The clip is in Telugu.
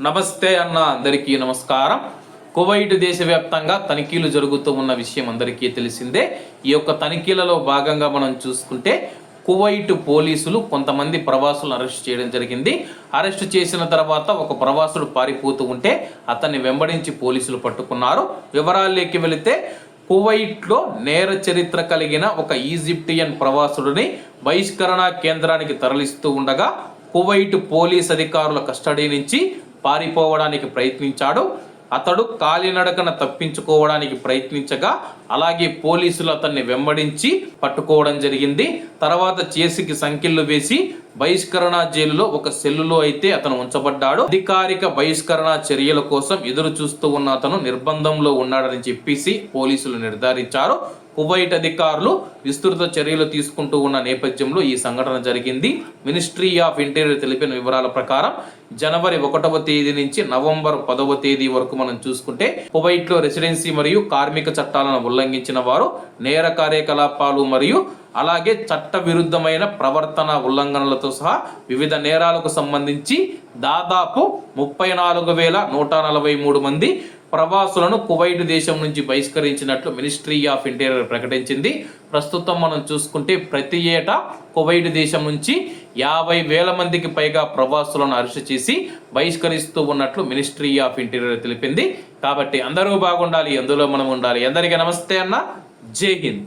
నమస్తే అన్న అందరికీ నమస్కారం. కువైట్ దేశవ్యాప్తంగా తనిఖీలు జరుగుతూ ఉన్న విషయం అందరికీ తెలిసిందే. ఈ యొక్క తనిఖీలలో భాగంగా మనం చూసుకుంటే కువైట్ పోలీసులు కొంతమంది ప్రవాసులను అరెస్ట్ చేయడం జరిగింది. అరెస్ట్ చేసిన తర్వాత ఒక ప్రవాసుడు పారిపోతూ ఉంటే అతన్ని వెంబడించి పోలీసులు పట్టుకున్నారు. వివరాల్లోకి వెళితే కువైట్లో నేర చరిత్ర కలిగిన ఒక ఈజిప్టియన్ ప్రవాసుడిని బహిష్కరణ కేంద్రానికి తరలిస్తూ ఉండగా కువైట్ పోలీస్ అధికారుల కస్టడీ నుంచి పారిపోవడానికి ప్రయత్నించాడు. అతడు కాలినడకన తప్పించుకోవడానికి ప్రయత్నించగా అలాగే పోలీసులు అతన్ని వెంబడించి పట్టుకోవడం జరిగింది. తర్వాత చేసికి సంఖ్యలు వేసి బహిష్కరణ జైలులో ఒక సెల్లులో అయితే అతను ఉంచబడ్డాడు. అధికారిక బహిష్కరణ చర్యల కోసం ఎదురు చూస్తూ ఉన్న అతను నిర్బంధంలో ఉన్నాడని చెప్పేసి పోలీసులు నిర్ధారించారు. కువైట్ అధికారులు విస్తృత చర్యలు తీసుకుంటూ ఉన్న నేపథ్యంలో ఈ సంఘటన జరిగింది. మినిస్ట్రీ ఆఫ్ ఇంటీరియర్ తెలిపిన వివరాల ప్రకారం జనవరి ఒకటవ తేదీ నుంచి నవంబర్ పదవ తేదీ వరకు మనం చూసుకుంటే కువైట్లో రెసిడెన్సీ మరియు కార్మిక చట్టాలను ఉల్లంఘించిన వారు నేర కార్యకలాపాలు మరియు అలాగే చట్ట విరుద్ధమైన ప్రవర్తన ఉల్లంఘనలతో సహా వివిధ నేరాలకు సంబంధించి దాదాపు ముప్పై నాలుగు వేల నూట నలభై మూడు మంది ప్రవాసులను కువైట్ దేశం నుంచి బహిష్కరించినట్లు మినిస్ట్రీ ఆఫ్ ఇంటీరియర్ ప్రకటించింది. ప్రస్తుతం మనం చూసుకుంటే ప్రతి ఏటా కువైట్ దేశం నుంచి యాభై వేల మందికి పైగా ప్రవాసులను అరెస్ట్ చేసి బహిష్కరిస్తూ ఉన్నట్లు మినిస్ట్రీ ఆఫ్ ఇంటీరియర్ తెలిపింది. కాబట్టి అందరూ బాగుండాలి అందులో మనం ఉండాలి. అందరికీ నమస్తే అన్న. జై హింద్.